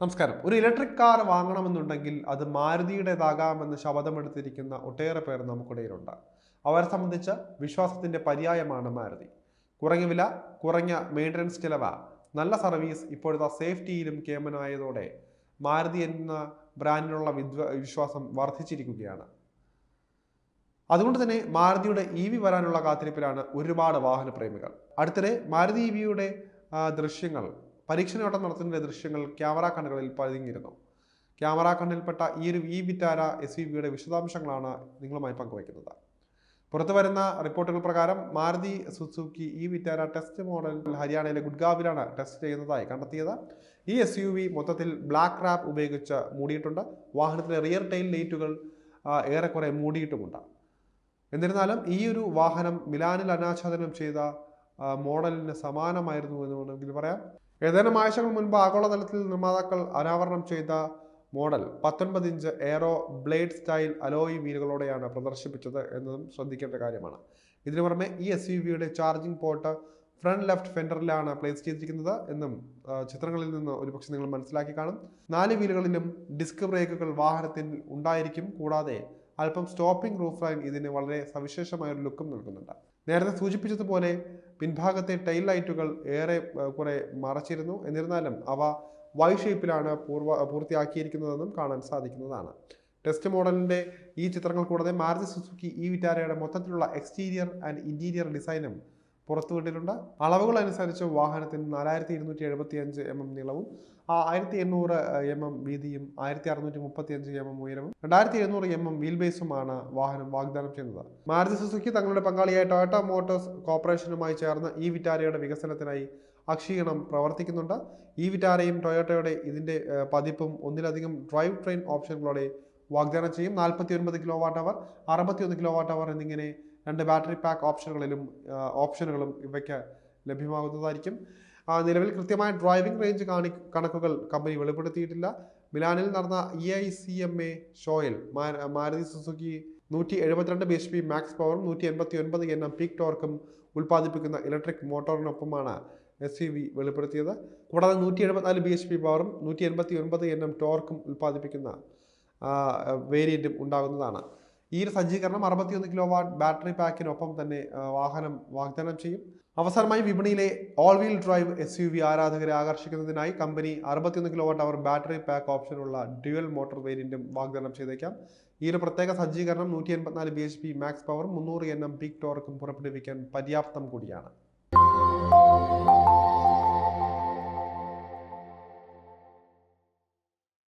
നമസ്കാരം. ഒരു electric car വാങ്ങണമെന്നുണ്ടെങ്കിൽ അത് മാരുതിയുടേതാകാമെന്ന് ശപഥമെടുത്തിരിക്കുന്ന ഒട്ടേറെ പേർ നമുക്കിടയിലുണ്ട്. അവരെ സംബന്ധിച്ച് വിശ്വാസത്തിന്റെ പര്യായമാണ് മാരുതി. കുറഞ്ഞ വില കുറഞ്ഞ മെയിന്റനൻസ് ചിലവ. നല്ല സർവീസ് ഇപ്പോഴത്തെ സേഫ്റ്റിയിലും കേമനായതോടെ മാരുതി എന്ന ബ്രാൻഡിനുള്ള വിദ്വ വിശ്വാസം വർദ്ധിച്ചിരിക്കുകയാണ്. അതുകൊണ്ട് തന്നെ മാരുതിയുടെ ഇ വി വരാനുള്ള കാത്തിരിപ്പിലാണ് ഒരുപാട് വാഹന പ്രേമികൾ അടുത്തിടെ മാരുതി ഇ വിയുടെ ദൃശ്യങ്ങൾ പരീക്ഷണയോട്ടം നടത്തുന്ന ദൃശ്യങ്ങൾ ക്യാമറ കണ്ണുകളിൽ പതിഞ്ഞിരുന്നു. ക്യാമറ കണ്ണിൽപ്പെട്ട ഈ ഒരു ഇ വിറ്റാര എസ് വി ബിയുടെ വിശദാംശങ്ങളാണ് നിങ്ങളുമായി പങ്കുവയ്ക്കുന്നത്. പുറത്തു വരുന്ന റിപ്പോർട്ടുകൾ പ്രകാരം മാരുതി സുസുക്കി ഈ വിറ്റാര ടെസ്റ്റ് മോഡൽ ഹരിയാനയിലെ ഗുഡ്ഗാവിലാണ് ടെസ്റ്റ് ചെയ്യുന്നതായി കണ്ടെത്തിയത്. ഈ എസ് യു വി മൊത്തത്തിൽ ബ്ലാക്ക് റാപ്പ് ഉപയോഗിച്ച് മൂടിയിട്ടുണ്ട്. വാഹനത്തിലെ റിയർ ടൈൽ ലൈറ്റുകൾ ഏറെക്കുറെ മൂടിയിട്ടുമുണ്ട്. എന്നിരുന്നാലും ഈ ഒരു വാഹനം മിലാനിൽ അനാച്ഛാദനം ചെയ്ത മോഡലിന് സമാനമായിരുന്നു എന്ന് വേണമെങ്കിൽ പറയാം. ഏതാനും ആഴ്ചകൾ മുൻപ് ആഗോളതലത്തിൽ നിർമ്മാതാക്കൾ അനാവരണം ചെയ്ത മോഡൽ പത്തൊൻപത് inch aero blade style alloy വീലുകളോടെയാണ് പ്രദർശിപ്പിച്ചത് എന്നതും ശ്രദ്ധിക്കേണ്ട കാര്യമാണ്. ഇതിനു പുറമെ ഈ എസ് യു വിയുടെ ചാർജിംഗ് പോർട്ട് ഫ്രണ്ട് ലെഫ്റ്റ് ഫെൻഡറിലാണ് പ്ലേസ് ചെയ്തിരിക്കുന്നത് എന്നും ചിത്രങ്ങളിൽ നിന്ന് ഒരുപക്ഷെ നിങ്ങൾ മനസ്സിലാക്കി കാണും. നാല് വീലുകളിലും ഡിസ്ക് ബ്രേക്കുകൾ വാഹനത്തിൽ ഉണ്ടായിരിക്കും കൂടാതെ അല്പം സ്റ്റോപ്പിംഗ് റൂഫ് ലൈൻ ഇതിന് വളരെ സവിശേഷമായ ഒരു ലുക്കും നൽകുന്നുണ്ട്. നേരത്തെ സൂചിപ്പിച്ചതുപോലെ പിൻഭാഗത്തെ ടൈൽ ലൈറ്റുകൾ ഏറെ കുറേ മറച്ചിരുന്നു. എന്നിരുന്നാലും അവ വൈ ഷേപ്പിലാണ് പൂർവ പൂർത്തിയാക്കിയിരിക്കുന്നതെന്നും കാണാൻ സാധിക്കുന്നതാണ്. ടെസ്റ്റ് മോഡലിന്റെ ഈ ചിത്രങ്ങൾ കൂടാതെ മാരുതി സുസുക്കി ഈ വിറ്റാരയുടെ മൊത്തത്തിലുള്ള എക്സ്റ്റീരിയർ ആൻഡ് ഇന്റീരിയർ ഡിസൈനും പുറത്തുവിട്ടിട്ടുണ്ട് അളവുകൾ അനുസരിച്ച് വാഹനത്തിന് നാലായിരത്തി ഇരുന്നൂറ്റി എഴുപത്തി അഞ്ച് എം എം നീളവും ആയിരത്തി എണ്ണൂറ് എം എം വീതിയും ആയിരത്തി അറുന്നൂറ്റി മുപ്പത്തി അഞ്ച് എം എം ഉയരവും രണ്ടായിരത്തി എഴുന്നൂറ് എം എം വീൽ ബേസുമാണ് വാഹനം വാഗ്ദാനം ചെയ്യുന്നത്. മാരുതി സുസുക്കി തങ്ങളുടെ പങ്കാളിയായ ടൊയോട്ട മോട്ടോഴ്സ് കോർപ്പറേഷനുമായി ചേർന്ന് ഈ വിറ്റാരയുടെ വികസനത്തിനായി അക്ഷീണം പ്രവർത്തിക്കുന്നുണ്ട്. ഈ വിറ്റാരയും ടൊയോട്ടയുടെ ഇതിന്റെ പതിപ്പും ഒന്നിലധികം ഡ്രൈവ് ട്രെയിൻ ഓപ്ഷനുകളോടെ വാഗ്ദാനം ചെയ്യും. നാൽപ്പത്തി ഒൻപത് കിലോ വാട്ട് അവർ അറുപത്തി ഒന്ന് കിലോ വാട്ട് അവർ എന്നിങ്ങനെ രണ്ട് ബാറ്ററി പാക്ക് ഓപ്ഷനുകളിലും ഓപ്ഷനുകളും ഇവയ്ക്ക് ലഭ്യമാകുന്നതായിരിക്കും. നിലവിൽ കൃത്യമായ ഡ്രൈവിംഗ് റേഞ്ച് കാണി കണക്കുകൾ കമ്പനി വെളിപ്പെടുത്തിയിട്ടില്ല. മിലാനിൽ നടന്ന E I C M A ഷോയിൽ മാരുതി സുസുക്കി നൂറ്റി എഴുപത്തിരണ്ട് ബി എച്ച് പി മാക്സ് പവറും നൂറ്റി എൺപത്തി ഒൻപത് എൻ എം പീക്ക് ടോർക്കും ഉൽപ്പാദിപ്പിക്കുന്ന ഇലക്ട്രിക് മോട്ടോറിനൊപ്പമാണ് എസ് യു വി വെളിപ്പെടുത്തിയത്. കൂടാതെ നൂറ്റി എഴുപത്തിനാല് ബി എച്ച് പി പവറും നൂറ്റി എൺപത്തി ഒൻപത് എൻ എം ടോർക്കും ഉൽപ്പാദിപ്പിക്കുന്ന വേരിയന്റും ഉണ്ടാകുന്നതാണ്. ഈ ഒരു സജ്ജീകരണം അറുപത്തിയൊന്ന് കിലോ വാട്ട് ബാറ്ററി പാക്കിനൊപ്പം തന്നെ വാഹനം വാഗ്ദാനം ചെയ്യും. അവസാനമായി വിപണിയിലെ all wheel drive S U V ആരാധകരെ ആകർഷിക്കുന്നതിനായി കമ്പനി അറുപത്തിയൊന്ന് kilo watt hour battery pack ഓപ്ഷനുള്ള dual motor വേരിയന്റും വാഗ്ദാനം ചെയ്തേക്കാം. ഈ ഒരു പ്രത്യേക സജ്ജീകരണം നൂറ്റി എൺപത്തിനാല് B H P max power മുന്നൂറ് എൻ എം പീക്ക് ടോർക്കും പുറപ്പെടുവിക്കാൻ പര്യാപ്തം കൂടിയാണ്.